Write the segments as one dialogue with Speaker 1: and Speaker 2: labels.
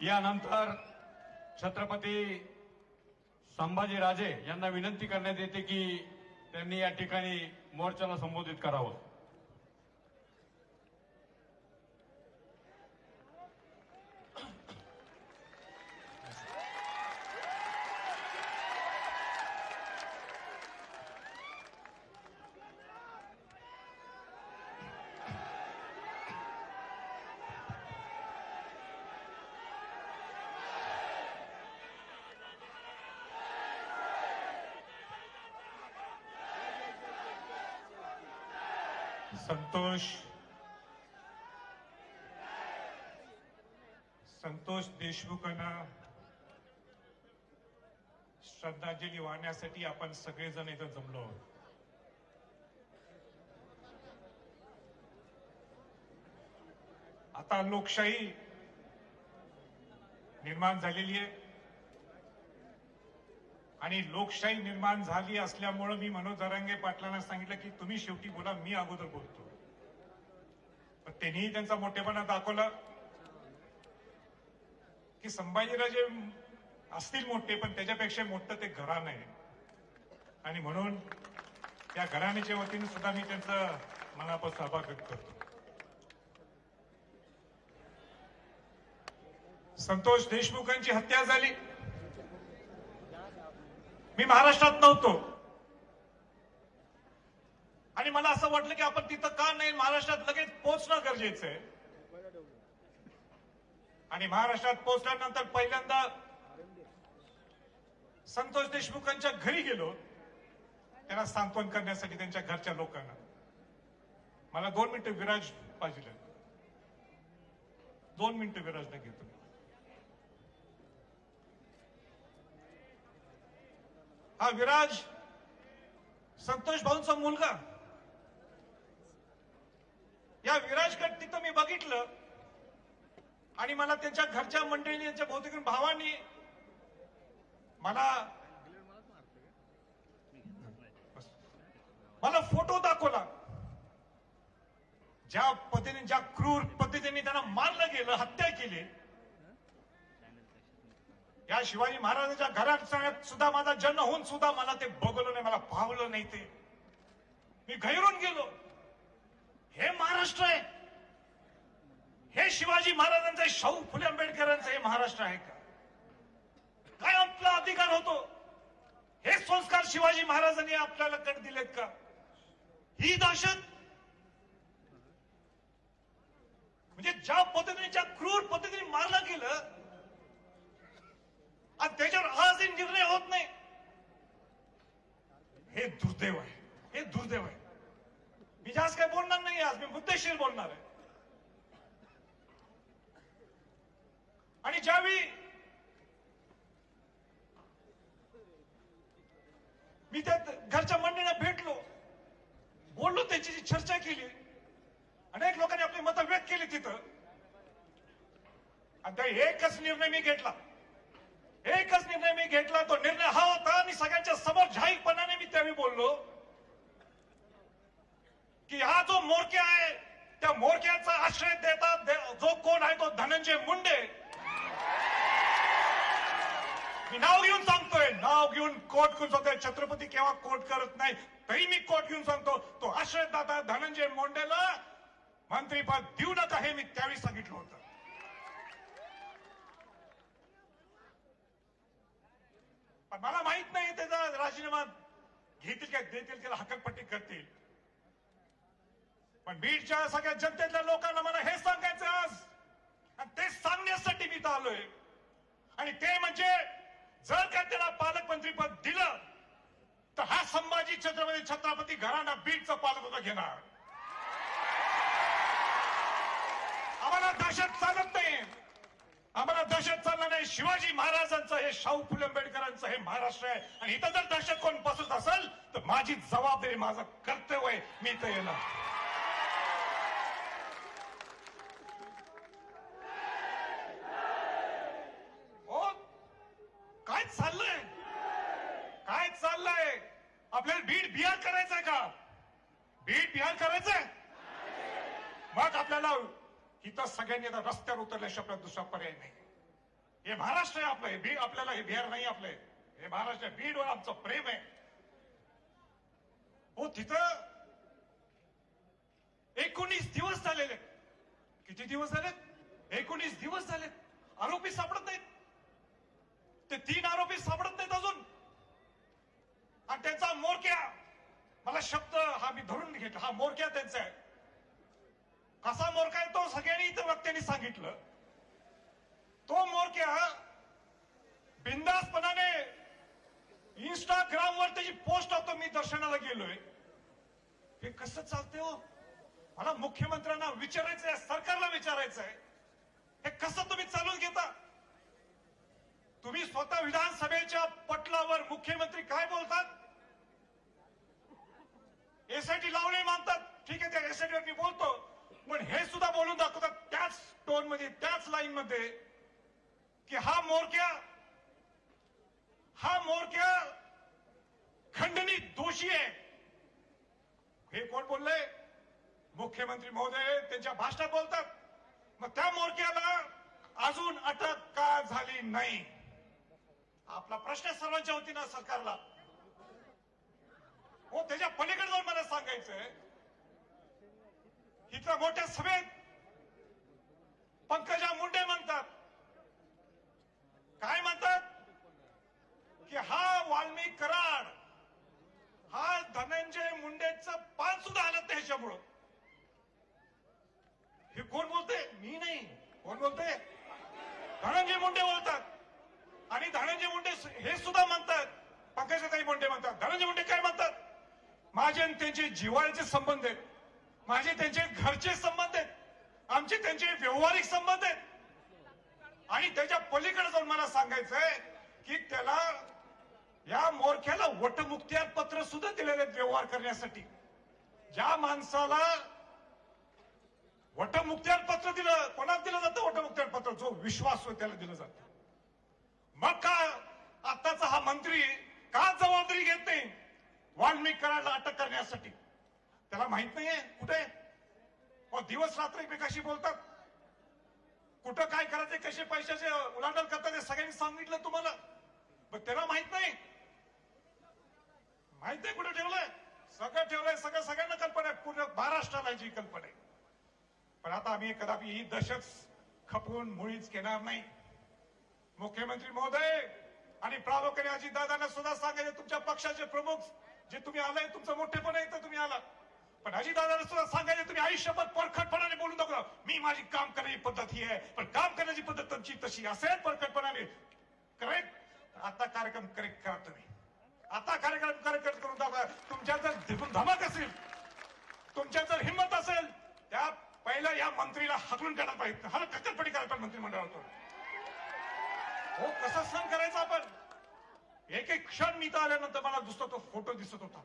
Speaker 1: यानंतर छत्रपती संभाजीराजे यांना विनंती करण्यात येते की त्यांनी या ठिकाणी मोर्चाला संबोधित करावं.
Speaker 2: संतोष संतोष देशमुखांना श्रद्धांजली वाहण्यासाठी आपण सगळेजण इथं जमलो आहोत. आता लोकशाही निर्माण झालेली आहे. आणि लोकशाही निर्माण झाली असल्यामुळं मी मनोज जरांगे पाटलांना सांगितलं की तुम्ही शेवटी बोला मी अगोदर बोलतो. पण त्यांनीही त्यांचा मोठेपणा दाखवला की संभाजीराजे असतील मोठे पण त्याच्यापेक्षा मोठं ते घराणं आहे. आणि म्हणून त्या घराण्याच्या वतीने सुद्धा मी त्यांचं मनापासून आभार व्यक्त करतो. संतोष देशमुखांची हत्या झाली. मी महाराष्ट्रात नव्हतो. आणि मला असं वाटलं की आपण तिथं का नाही महाराष्ट्रात लगेच पोहोचणं गरजेचं आहे. आणि महाराष्ट्रात पोहोचल्यानंतर पहिल्यांदा संतोष देशमुखांच्या घरी गेलो. त्यांना सांत्वन करण्यासाठी त्यांच्या घरच्या लोकांना. मला दोन मिनिटं विराज पाहिजे. दोन मिनिटं विराजला घेतो हा विराज संतोष भाऊंचा मुलगा. या विराजकड तिथं मी बघितलं आणि मला त्यांच्या घरच्या मंडळीने त्यांच्या भौतिक भावांनी मला मला फोटो दाखवला. ज्या पद्धतीने ज्या क्रूर पद्धतीने त्यांना मारलं गेलं हत्या केली या शिवाजी महाराजांच्या घरात सुद्धा माझा जन्म होऊन सुद्धा मला ते बघलं नाही मला पाहलं नाही ते. मी गैरून गेलो. हे महाराष्ट्र आहे. हे शिवाजी महाराजांचं शाहू फुले आंबेडकरांचं हे महाराष्ट्र आहे का? काय आपला अधिकार होतो? हे संस्कार शिवाजी महाराजांनी आपल्याला कट दिलेत का? ही दहशत? म्हणजे ज्या पद्धतीने ज्या क्रूर पद्धतीने मारलं गेलं आणि त्याच्यावर आजही निर्णय होत नाही. हे दुर्दैव आहे. हे दुर्दैव आहे. मी जास्त काय बोलणार नाही आज. मी मुद्देशीर बोलणार आहे. आणि ज्यावेळी मी त्या घरच्या मंडळीला भेटलो बोललो त्याची चर्चा केली अनेक लोकांनी आपली मतं व्यक्त केली तिथं. आणि त्या एकच निर्णय मी घेतला. एकच निर्णय मी घेतला तो निर्णय हा होता आणि सगळ्यांच्या समोर जाहीरपणाने मी त्यावेळी बोललो की हा जो मोरक्या आहे त्या मोरक्याचा आश्रय देतात दे- जो कोण आहे तो धनंजय मुंडे. मी नाव घेऊन सांगतोय नाव घेऊन कोट घेऊन सांगतोय छत्रपती केव्हा कोट करत नाही तरी मी कोट घेऊन सांगतो तो आश्रयदाता धनंजय मुंडेला मंत्रीपद देऊ नका हे मी त्यावेळी सांगितलं होतं. पण मला माहीत नाही त्याचा राजीनामा घेतील काय देतील त्याला हकलपट्टी करतील. पण बीडच्या सगळ्या जनतेतल्या लोकांना मला हे सांगायचं आज. आणि ते सांगण्यासाठी मी तर आलोय. आणि ते म्हणजे जर का त्याला पालकमंत्री पद दिलं तर हा संभाजी छत्रपती छत्रपती घराणा बीडचं होतं घेणार. आम्हाला दहशत चालत नाही आम्हाला दहशत चालणार नाही शिवाजी महाराजांचं हे शाहू फुले आंबेडकरांचं हे महाराष्ट्र आहे. आणि इथं जर दहशत कोण बसत असेल तर माझी जबाबदारी माझं कर्तव्य आहे. मी इथं येणार. हो? काय चाललंय? काय चाललंय? आपल्याला बीड बिहार करायचंय का? बीड बिहार करायचंय? मग आपल्याला इथं सगळ्यांनी आता रस्त्यावर उतरल्याशिवाय आपल्याला दुसरा पर्याय नाही. हे महाराष्ट्र आहे आपलं हे बी आपल्याला हे बिहार नाही आपलं. हे. महाराष्ट्र आहे. बीडवर आमचं प्रेम आहे. हो तिथं एकोणीस दिवस झालेले किती दिवस झालेत? एकोणीस दिवस झालेत. आरोपी सापडत नाहीत. ते तीन आरोपी सापडत नाहीत अजून. आणि त्यांचा मोरक्या मला शब्द हा मी धरून घेतला हा मोरक्या त्यांचा आहे कसा मोरका आहे तो सगळ्यांनी इथं वक्त्यांनी सांगितलं तो मोरक्या बिंदासपणाने इंस्टाग्रामवर त्याची पोस्ट होतो मी दर्शनाला गेलोय हे कसं चालते हो. मला मुख्यमंत्र्यांना विचारायचं सरकारला विचारायचं आहे. हे कसं तुम्ही चालून घेता? तुम्ही स्वतः विधानसभेच्या पटलावर मुख्यमंत्री काय बोलतात? एसआयटी लावणे मानतात. ठीक आहे त्या एसआयटीवर मी बोलतो. पण हे सुद्धा बोलून दाखवतात त्याच टोनमध्ये त्याच लाईन मध्ये की हा मोरक्या हा मोरक्या खंडणी दोषी आहे. हे कोण बोलले? मुख्यमंत्री महोदय त्यांच्या भाषणात बोलतात. मग त्या मोर्क्याला अजून अटक का झाली नाही? आपला प्रश्न सर्वांच्या वतीनं सरकारला. हो त्याच्या पलीकडे जाऊन मला सांगायचंय. इथल्या मोठ्या सभेत पंकजा मुंडे म्हणतात. काय म्हणतात? की हा वाल्मिक कराड हा धनंजय मुंडेचं पान सुद्धा हलत नाही ह्याच्यामुळं. हे कोण बोलते मी नाही. कोण बोलते धनंजय मुंडे बोलतात. आणि धनंजय मुंडे हे सुद्धा म्हणतात. पंकजाताई मुंडे म्हणतात. धनंजय मुंडे काय म्हणतात? माझे आणि त्यांचे जिव्हाळ्याचे संबंध आहेत. माझे त्यांचे घरचे संबंध आहेत. आमचे त्यांचे व्यवहारिक संबंध आहेत. आणि त्याच्या पलीकडे जाऊन मला सांगायचंय की त्याला या मोरख्याला वटमुक्ती सुद्धा दिलेले आहेत व्यवहार करण्यासाठी. ज्या माणसाला वटमुक्त्यार पत्र दिलं कोणाला दिलं जातं? वटमुक्त्यार पत्र. जो विश्वास होय त्याला दिलं जातं. मग का आताचा हा मंत्री का जबाबदारी घेत नाही? वाल्मिक कराडला अटक करण्यासाठी. त्याला माहीत नाहीये. कुठे? हो, दिवस रात्र एकमेकाशी बोलतात. कुठं काय करायचे कसे पैशाचे उलांडल करतात हे सगळ्यांनी सांगितलं तुम्हाला. पण त्याला माहीत नाही. माहिती कुठे ठेवलंय? सगळं ठेवलंय सगळं सगळ्यांना कल्पना आहे. पूर्ण महाराष्ट्राला जी कल्पना आहे. पण आता आम्ही कदापि ही दशक खपवून मुळीच घेणार नाही. मुख्यमंत्री महोदय आणि प्रामुख्याने अजितदादांना सुद्धा सांगायचे तुमच्या पक्षाचे प्रमुख जे तुम्ही आलाय तुमचं मोठेपण आहे तर तुम्ही आला पण अजितदादांना सुद्धा सांगायचे तुम्ही आयुष्यभर परखटपणाने बोलून दाखवा मी माझी काम करण्याची पद्धत ही आहे. पण काम करण्याची पद्धत तुमची तशी असेल परखटपणाने. करेक्ट आता कार्यक्रम करेक्ट करा तुम्ही. आता कार्यक्रम कार्यकर्त करून दाखवा. तुमच्या जर दिगून धमक असेल तुमच्या जर हिंमत असेल त्या पहिल्या या मंत्रीला हकलून काढायला पाहिजे. हा कच्चटपटी करायला पाहिजे मंत्रिमंडळातून. हो कसा सहन करायचा आपण? एक एक क्षण मी तर आल्यानंतर मला दुसरा तो फोटो दिसत होता.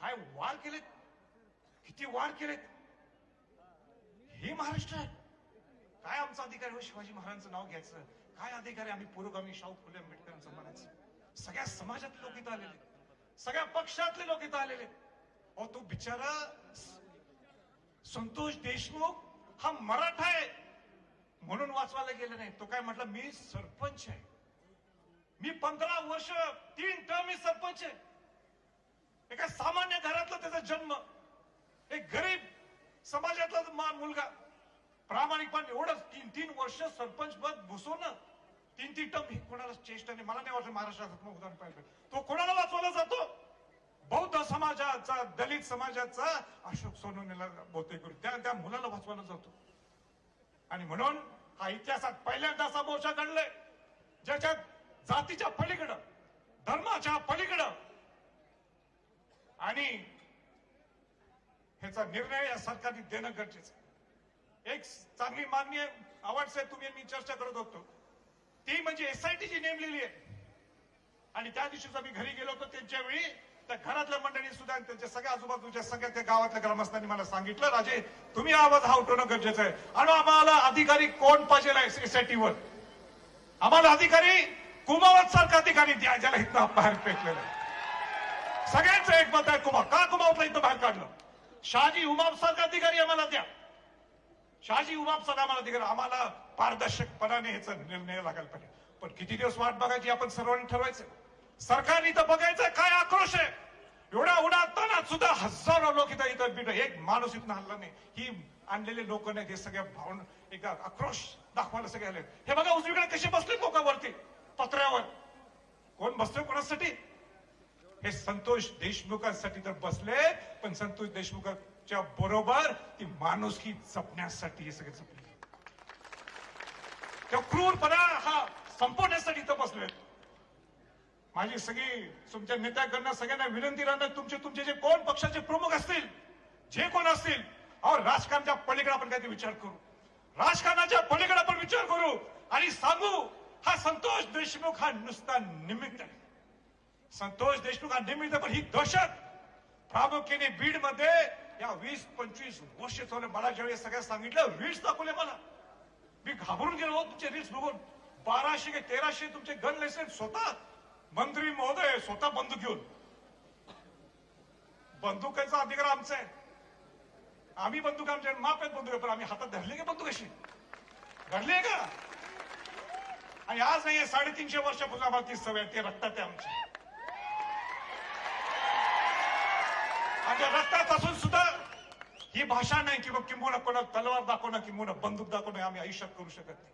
Speaker 2: काय वार केलेत? किती वार केलेत? हे महाराष्ट्र आहे. काय आमचा अधिकार हो शिवाजी महाराजांचं नाव घ्यायचं. काय अधिकार आहे? आम्ही पुरोगामी शाहू फुले आंबेडकरांचं म्हणायचं. सगळ्या समाजातले लोक इथं आलेले सगळ्या पक्षातले लोक इथं आलेले अहो तो बिचारा संतोष देशमुख हा मराठा आहे. म्हणून वाचवायला गेला नाही. तो काय म्हटलं मी सरपंच आहे. मी पंधरा वर्ष तीन टर्म मी सरपंच आहे. एका सामान्य घरातला त्याचा जन्म. एक गरीब समाजातला मुलगा. प्रामाणिकपणे एवढंच तीन तीन वर्ष सरपंच पद भुसवणं. तीन तीन टम कोणाला चेष्ट नाही. मला नाही वाटलं महाराष्ट्रात उदाहरण पाहिजे. तो कोणाला वाचवायला जातो? बौद्ध समाजाचा दलित समाजाचा अशोक सोनवणेला बहुतेक करून. त्या त्या मुलाला वाचवायला जातो. आणि म्हणून हा इतिहासात पहिल्यांदा असा मोर्चा घडलाय ज्याच्यात जातीच्या पलीकडं धर्माच्या पलीकडं आणि ह्याचा निर्णय या सरकारने देणं गरजेचं आहे. एक चांगली मान्य आवडसे तुम्ही मी चर्चा करत होतो. ती म्हणजे एसआयटीची नेमलेली आहे. आणि त्या दिवशीच आम्ही घरी गेलो होतो त्यांच्या वेळी. त्या घरातल्या मंडळी सुद्धा त्यांच्या सगळ्या आजूबाजूच्या सगळ्या त्या गावातल्या ग्रामस्थांनी मला सांगितलं राजे तुम्ही आवाज हा उठवणं गरजेचं आहे. आणि आम्हाला अधिकारी कोण पाहिजे एसआयटीवर आम्हाला अधिकारी कुमावत सारखा अधिकारी द्या ज्याला इथं बाहेर फेकलेलं आहे. सगळ्यांचं एक मत आहे कुमाव. का कुमावतला इथं बाहेर काढलं? शहाजी उमाप सारखा अधिकारी आम्हाला द्या. शहाजी उमाप सारखा आम्हाला अधिकारी आम्हाला पारदर्शकपणाने ह्याचा निर्णय लागायला पाहिजे. पण किती दिवस वाट बघायची आपण सर्वांनी ठरवायचं. सरकारने इथं बघायचं काय आक्रोश आहे. एवढा उडातानात सुद्धा हजारो लोक इथं इथं बिट एक माणूस इथं हल्ला नाही. ही आणलेले लोक नाहीत. हे सगळ्या भावना एकदा आक्रोश दाखवायला सगळे आले हे बघा उजवीकडे कसे बसले लोकांवरती पत्र्यावर. कोण बसतोय कोणासाठी? हे संतोष देशमुखांसाठी तर बसले पण संतोष देशमुखांच्या बरोबर ती माणुसकी जपण्यासाठी हे सगळे जपले त्या क्रूरपणा हा संपवण्यासाठी इथं बसले माझी सगळी तुमच्या नेत्याकडनं सगळ्यांना विनंती राहणार तुमचे तुमचे जे कोण पक्षाचे प्रमुख असतील जे कोण असतील अहो राजकारणाच्या पलीकडे आपण काहीतरी विचार करू. राजकारणाच्या पलीकडे आपण विचार करू आणि सांगू हा संतोष देशमुख हा नुसता निमित्त आहे. संतोष देशमुख हा निमित्त पण ही दहशत प्रामुख्याने बीडमध्ये या वीस पंचवीस वर्ष चालू मला ज्यावेळी सगळ्या सांगितलं रील्स दाखवले मला. मी घाबरून गेलो हो तुमचे रील्स बघून. बाराशे के तेराशे तुमचे गन लायसन्स स्वतः मंत्री महोदय स्वतः बंदूक घेऊन. बंदुकाचा अधिकार आमचा आहे. आम्ही बंदूक आमच्या माप आहेत बंदूक पण आम्ही हातात धरले का बंदूक अशी? धरली आहे का? आणि आज नाही साडेतीनशे वर्षापासून आम्हाला ती सवय ते रक्तात आहे आमच्या आमच्या रक्तात असून सुद्धा ही भाषा नाही किंवा किंबहुना कोणा तलवार दाखवणं किंबहुना बंदूक दाखवणं आम्ही आयुष्यात करू शकत नाही.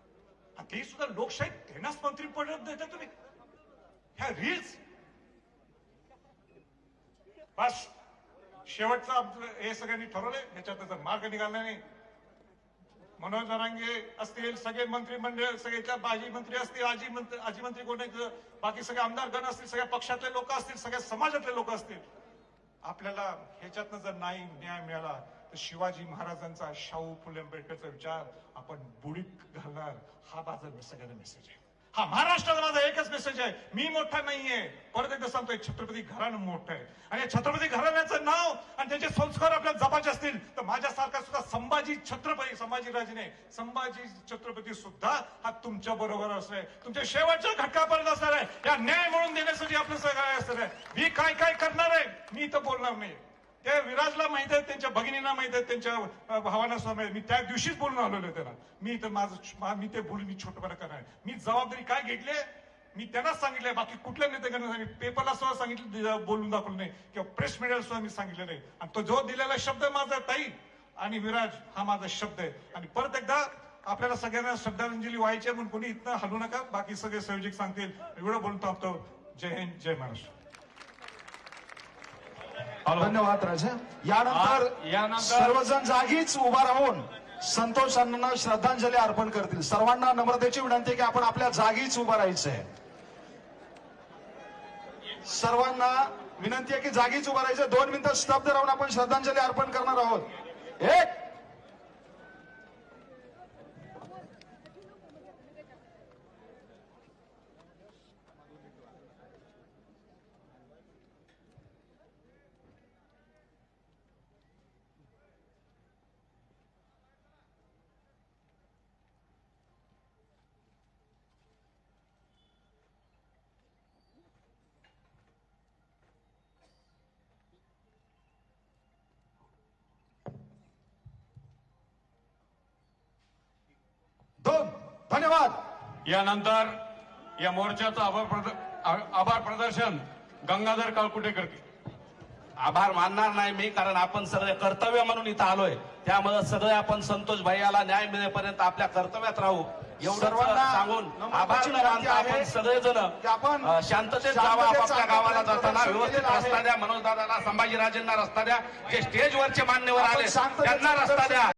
Speaker 2: आणि ते सुद्धा लोकशाही त्यांनाच मंत्री पडत देता तुम्ही ह्या रील्स बस. शेवटचं हे सगळ्यांनी ठरवलंय. ह्याच्यात जर मार्ग निघाला नाही. मनोज नारांगे असतील सगळे मंत्रिमंडळ सगळ्याच्या बाजी मंत्री असतील आजी मंत्री आजी मंत्री कोण आहेत, बाकी सगळे आमदार गण असतील सगळ्या पक्षातले लोक असतील सगळ्या समाजातले लोक असतील. आपल्याला ह्याच्यातनं जर नाही न्याय मिळाला तर शिवाजी महाराजांचा शाहू फुले आंबेडकरचा विचार आपण बुडीत घालणार. हा माझा सगळ्यांना मेसेज आहे. हा महाराष्ट्राचा माझा एकच मेसेज आहे. मी मोठा नाहीये. परत एकदा सांगतोय छत्रपती घराणं मोठं आहे. आणि या छत्रपती घराण्याचं नाव आणि त्यांचे संस्कार आपल्या जपाचे असतील तर माझ्यासारखा सुद्धा संभाजी छत्रपती संभाजी राजे संभाजी छत्रपती सुद्धा हा तुमच्या बरोबर असणार आहे. तुमच्या शेवटच्या घटकापर्यंत असणार आहे. या न्याय म्हणून देण्यासाठी आपलं सगळं असणार आहे. मी काय काय करणार आहे? मी इथं बोलणार नाही त्या विराजला माहीत आहे त्यांच्या भगिनींना माहीत आहे त्यांच्या भावाला सुद्धा माहीत मी त्या दिवशीच बोलून आलेलो त्याला मी तर माझं मी ते बोलून मी छोटपणा करणार मी जबाबदारी काय घेतली मी त्यांनाच सांगितलंय बाकी कुठल्या नेत्यांना सांगितलं? पेपरला सुद्धा सांगितलं बोलून दाखवलं नाही. किंवा प्रेस मीडियाला सुद्धा मी सांगितलं नाही. आणि तो जो दिलेला शब्द माझा ताई आणि विराज हा माझा शब्द आहे. आणि परत एकदा आपल्याला सगळ्यांना श्रद्धांजली व्हायची आहे म्हणून कोणी इथं हलू नका. बाकी सगळे संयोजक सांगतील. एवढं बोलून थांबतो. जय हिंद जय महाराष्ट्र.
Speaker 3: धन्यवाद राजा. यानंतर सर्वजण जागीच उभा राहून संतोष अण्णांना श्रद्धांजली अर्पण करतील. सर्वांना नम्रतेची विनंती आहे की आपण आपल्या जागीच उभं राहायचंय. सर्वांना विनंती आहे की जागीच उभं राहायचं दोन मिनिटं स्तब्ध राहून आपण श्रद्धांजली अर्पण करणार आहोत. एक दोन धन्यवाद.
Speaker 1: यानंतर या मोर्चाचं आभार आभार प्रदर्शन गंगाधर काळकुटे करतील
Speaker 4: आभार मानणार नाही मी कारण आपण सगळे कर्तव्य म्हणून इथं आलोय. त्यामुळे सगळे आपण संतोष भैयाला न्याय मिळेपर्यंत आपल्या कर्तव्यात राहू. एवढं
Speaker 3: सर्वांना
Speaker 4: सांगून आभार मानता आपण सगळेजण.
Speaker 3: आपण
Speaker 4: शांततेत जावं आपापल्या गावाला जाताना व्यवस्थित. रस्ता द्या मनोज दादाला संभाजीराजेंना रस्ता द्या. जे स्टेजवरचे मान्यवर आले त्यांना रस्ता द्या.